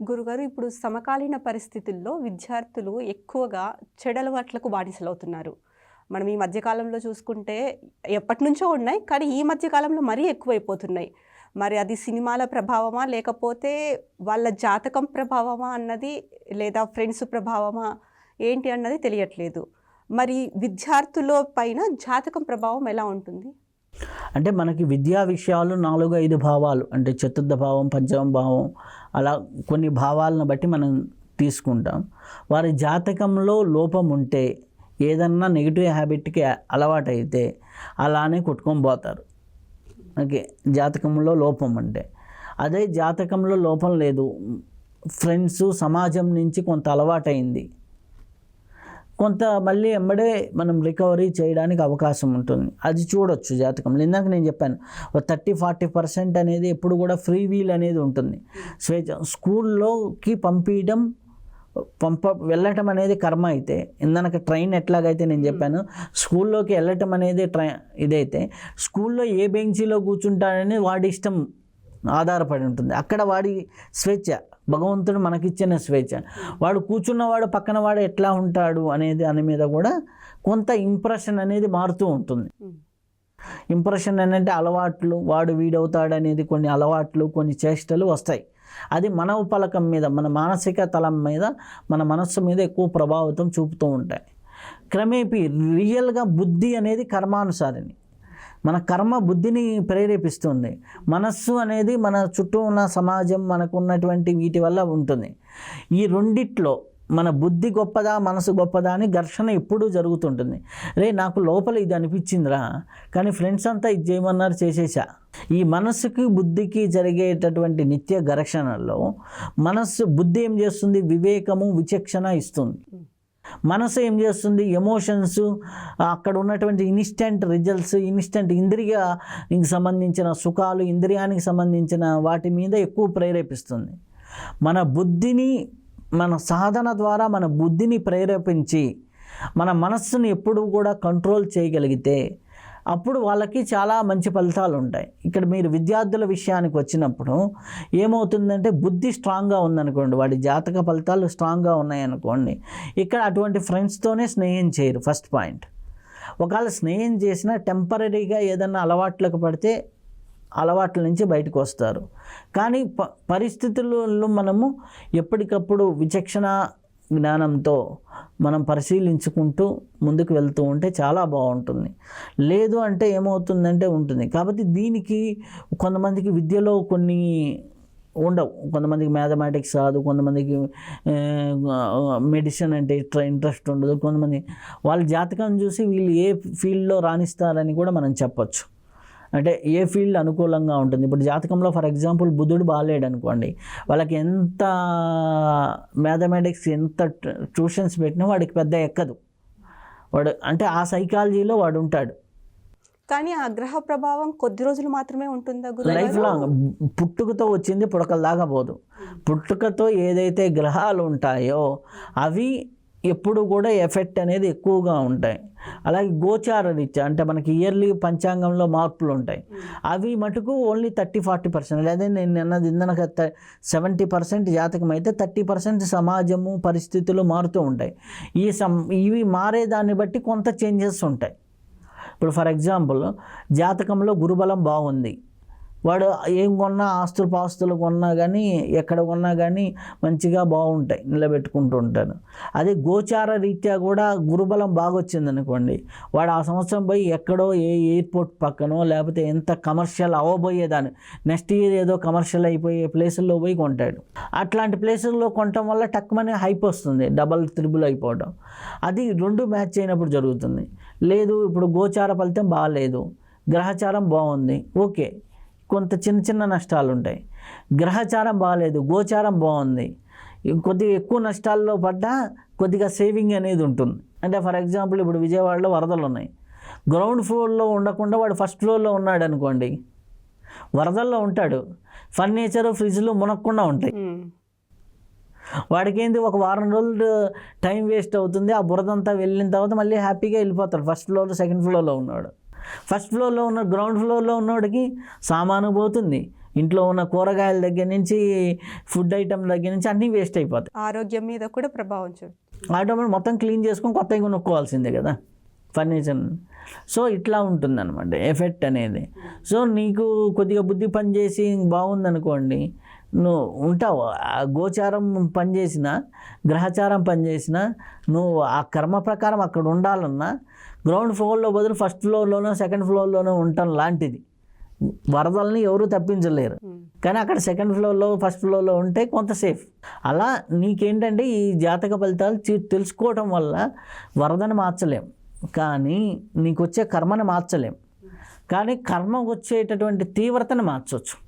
గురుగారు ఇప్పుడు సమకాలీన పరిస్థితుల్లో విద్యార్థులు ఎక్కువగా చెడలవాట్లకు బానిసలవుతున్నారు. మనం ఈ మధ్యకాలంలో చూసుకుంటే ఎప్పటి నుంచో ఉన్నాయి కానీ ఈ మధ్యకాలంలో మరీ ఎక్కువైపోతున్నాయి. మరి అది సినిమాల ప్రభావమా లేకపోతే వాళ్ళ జాతకం ప్రభావమా అన్నది లేదా ఫ్రెండ్స్ ప్రభావమా ఏంటి అన్నది తెలియట్లేదు. మరి విద్యార్థుల పైన జాతకం ప్రభావం ఎలా ఉంటుంది? అంటే మనకి విద్యా విషయాలు నాలుగు ఐదు భావాలు. అంటే చతుర్థ భావం పంచమ భావం అలా కొన్ని భావాలను బట్టి మనం తీసుకుంటాం. వారి జాతకంలో లోపం ఉంటే ఏదన్నా నెగిటివ్ హ్యాబిట్కి అలవాటైతే అలానే కొట్టుకొని పోతారు. ఓకే జాతకంలో లోపం అంటే. అదే జాతకంలో లోపం లేదు. ఫ్రెండ్స్ సమాజం నుంచి కొంత అలవాటైంది. కొంత మళ్ళీ ఎంబడే మనం రికవరీ చేయడానికి అవకాశం ఉంటుంది. అది చూడొచ్చు జాతకంలో. ఇందాక నేను చెప్పాను ఒక థర్టీ ఫార్టీ పర్సెంట్ అనేది ఎప్పుడు కూడా ఫ్రీ వీల్ అనేది ఉంటుంది. స్వేచ్ఛ స్కూల్లోకి పంపించడం పంప వెళ్ళటం అనేది కర్మ అయితే ఇందనక ట్రైన్ ఎట్లాగైతే నేను చెప్పాను స్కూల్లోకి వెళ్ళటం అనేది ట్రై ఇదైతే స్కూల్లో ఏ బెంచీలో కూర్చుంటాడని వాడి ఇష్టం ఆధారపడి ఉంటుంది. అక్కడ వాడి స్వేచ్ఛ భగవంతుడు మనకిచ్చిన స్వేచ్ఛ. వాడు కూర్చున్నవాడు పక్కన వాడు ఎట్లా ఉంటాడు అనేది అని మీద కూడా కొంత ఇంప్రెషన్ అనేది మారుతూ ఉంటుంది. ఇంప్రెషన్ ఏంటంటే అలవాట్లు వాడు వీడవుతాడు అనేది కొన్ని అలవాట్లు కొన్ని చేష్టలు వస్తాయి. అది మనవ పలకం మీద మన మానసిక తలం మీద మన మనస్సు మీద ఎక్కువ ప్రభావితం చూపుతూ ఉంటాయి. క్రమేపీ రియల్గా బుద్ధి అనేది కర్మానుసారిని. మన కర్మ బుద్ధిని ప్రేరేపిస్తుంది. మనస్సు అనేది మన చుట్టూ ఉన్న సమాజం మనకున్నటువంటి వీటి వల్ల ఉంటుంది. ఈ రెండిట్లో మన బుద్ధి గొప్పదా మనసు గొప్పదా అని ఘర్షణ ఎప్పుడూ జరుగుతుంటుంది. రే నాకు లోపల ఇది అనిపించిందిరా కానీ ఫ్రెండ్స్ అంతా ఇది చేయమన్నారు చేసేసా. ఈ మనస్సుకి బుద్ధికి జరిగేటటువంటి నిత్య ఘర్షణలో మనస్సు బుద్ధి ఏం చేస్తుంది? వివేకము విచక్షణ ఇస్తుంది. మనసు ఏం చేస్తుంది? ఎమోషన్స్ అక్కడ ఉన్నటువంటి ఇన్స్టెంట్ రిజల్ట్స్ ఇన్స్టెంట్ ఇంద్రియానికి సంబంధించిన సుఖాలు ఇంద్రియానికి సంబంధించిన వాటి మీద ఎక్కువ ప్రేరేపిస్తుంది. మన బుద్ధిని మన సాధన ద్వారా మన బుద్ధిని ప్రేరేపించి మన మనస్సును ఎప్పుడు కూడా కంట్రోల్ చేయగలిగితే అప్పుడు వాళ్ళకి చాలా మంచి ఫలితాలు ఉంటాయి ఇక్కడ మీరు విద్యార్థుల విషయానికి వచ్చినప్పుడు ఏమవుతుందంటే బుద్ధి స్ట్రాంగ్గా ఉందనుకోండి వాడి జాతక ఫలితాలు స్ట్రాంగ్గా ఉన్నాయనుకోండి ఇక్కడ అటువంటి ఫ్రెండ్స్తోనే స్నేహం చేయరు ఫస్ట్ పాయింట్. ఒకవేళ స్నేహం చేసినా టెంపరీగా ఏదన్నా అలవాట్లకు పడితే అలవాట్ల నుంచి బయటకు వస్తారు. కానీ ప పరిస్థితులలో మనము ఎప్పటికప్పుడు విచక్షణ జ్ఞానంతో మనం పరిశీలించుకుంటూ ముందుకు వెళ్తూ ఉంటే చాలా బాగుంటుంది. లేదు అంటే ఏమవుతుందంటే ఉంటుంది. కాబట్టి దీనికి కొంతమందికి విద్యలో కొన్ని ఉండవు. కొంతమందికి మ్యాథమెటిక్స్ రాదు కొంతమందికి మెడిసిన్ అంటే ఇంట్రెస్ట్ ఉండదు. కొంతమంది వాళ్ళ జాతకం చూసి వీళ్ళు ఏ ఫీల్డ్లో రాణిస్తారని కూడా మనం చెప్పొచ్చు. అంటే ఏ ఫీల్డ్ అనుకూలంగా ఉంటుంది? ఇప్పుడు జాతకంలో ఫర్ ఎగ్జాంపుల్ బుధుడు బాగాలేడు అనుకోండి. వాళ్ళకి ఎంత మ్యాథమెటిక్స్ ఎంత ట్యూషన్స్ పెట్టినా వాడికి పెద్ద ఎక్కదు. వాడు అంటే ఆ సైకాలజీలో వాడు ఉంటాడు. కానీ ఆ గ్రహ ప్రభావం కొద్ది రోజులు మాత్రమే ఉంటుందా లైఫ్ లాంగ్ పుట్టుకతో వచ్చింది పుడకల దాకా పోదు. పుట్టుకతో ఏదైతే గ్రహాలు ఉంటాయో అవి ఎప్పుడు కూడా ఎఫెక్ట్ అనేది ఎక్కువగా ఉంటాయి. అలాగే గోచార రీత్యా అంటే మనకి ఇయర్లీ పంచాంగంలో మార్పులు ఉంటాయి. అవి మటుకు ఓన్లీ థర్టీ ఫార్టీ పర్సెంట్. అదే నేను నిన్నది ఇందనక సెవెంటీ పర్సెంట్ జాతకం అయితే థర్టీ పర్సెంట్ సమాజము పరిస్థితులు మారుతూ ఉంటాయి. ఈ సం ఇవి మారేదాన్ని బట్టి కొంత చేంజెస్ ఉంటాయి. ఇప్పుడు ఫర్ ఎగ్జాంపుల్ జాతకంలో గురుబలం బాగుంది. వాడు ఏం కొన్నా ఆస్తులు పాస్తులు కొన్నా కానీ ఎక్కడ కొన్నా కానీ మంచిగా బాగుంటాయి నిలబెట్టుకుంటూ ఉంటాను అదే గోచార రీత్యా కూడా గురుబలం బాగా వచ్చింది అనుకోండి. వాడు ఆ సంవత్సరం పోయి ఎక్కడో ఏ ఎయిర్పోర్ట్ పక్కనో లేకపోతే ఎంత కమర్షియల్ అవ్వబోయేదాన్ని. నెక్స్ట్ ఇయర్ ఏదో కమర్షియల్ అయిపోయే ప్లేసుల్లో పోయి కొంటాడు. అట్లాంటి ప్లేసుల్లో కొనటం వల్ల టక్మని హైప్ వస్తుంది డబల్ త్రిబుల్ అయిపోవడం అది రెండు మ్యాచ్ అయినప్పుడు జరుగుతుంది. లేదు ఇప్పుడు గోచార ఫలితం బాగాలేదు గ్రహచారం బాగుంది. ఓకే. కొంత చిన్న చిన్న నష్టాలు ఉంటాయి గ్రహచారం బాగాలేదు గోచారం బాగుంది. కొద్దిగా ఎక్కువ నష్టాల్లో పడ్డా కొద్దిగా సేవింగ్ అనేది ఉంటుంది. అంటే ఫర్ ఎగ్జాంపుల్ ఇప్పుడు విజయవాడలో వరదలు ఉన్నాయి. గ్రౌండ్ ఫ్లోర్లో ఉండకుండా వాడు ఫస్ట్ ఫ్లోర్లో ఉన్నాడు అనుకోండి వరదల్లో ఉంటాడు. ఫర్నిచర్ ఫ్రిడ్జ్లు మునక్కుండా ఉంటాయి. ఉమ్. వాడికి ఏంది ఒక వారం రోజులు టైం వేస్ట్ అవుతుంది. ఆ బురదంతా వెళ్ళిన తర్వాత మళ్ళీ హ్యాపీగా వెళ్ళిపోతాడు. ఫస్ట్ ఫ్లోర్ సెకండ్ ఫ్లోర్లో ఉన్నాడు. ఫస్ట్ ఫ్లోర్లో ఉన్న గ్రౌండ్ ఫ్లోర్లో ఉన్నవాడికి సామాను పోతుంది. ఇంట్లో ఉన్న కూరగాయల దగ్గర నుంచి ఫుడ్ ఐటమ్ దగ్గర నుంచి అన్నీ వేస్ట్ అయిపోతాయి. ఆరోగ్యం మీద కూడా ప్రభావం చూపుతుంది. ఆటోమేటిక్ మొత్తం క్లీన్ చేసుకొని కొత్తగా కొనుక్కోవాల్సిందే కదా. ఫర్నిచర్ సో ఇట్లా ఉంటుందన్నమాట ఎఫెక్ట్ అనేది. సో నీకు కొద్దిగా బుద్ధి పని చేసి బాగుందనుకోండి నువ్వు ఉంటావు. ఆ గోచారం పనిచేసిన గ్రహచారం పనిచేసిన నువ్వు ఆ కర్మ ప్రకారం అక్కడ ఉండాలన్నా గ్రౌండ్ ఫ్లోర్లో బదులు ఫస్ట్ ఫ్లోర్లోనో సెకండ్ ఫ్లోర్లోనో ఉండటం లాంటిది. వరదల్ని ఎవరు తప్పించలేరు. కానీ అక్కడ సెకండ్ ఫ్లోర్లో ఫస్ట్ ఫ్లోర్లో ఉంటే కొంత సేఫ్. అలా నీకేంటంటే ఈ జాతక ఫలితాలు తెలుసుకోవటం వల్ల వరదని మార్చలేం. కానీ నీకు వచ్చే కర్మని మార్చలేం. కానీ కర్మ వచ్చేటటువంటి తీవ్రతను మార్చవచ్చు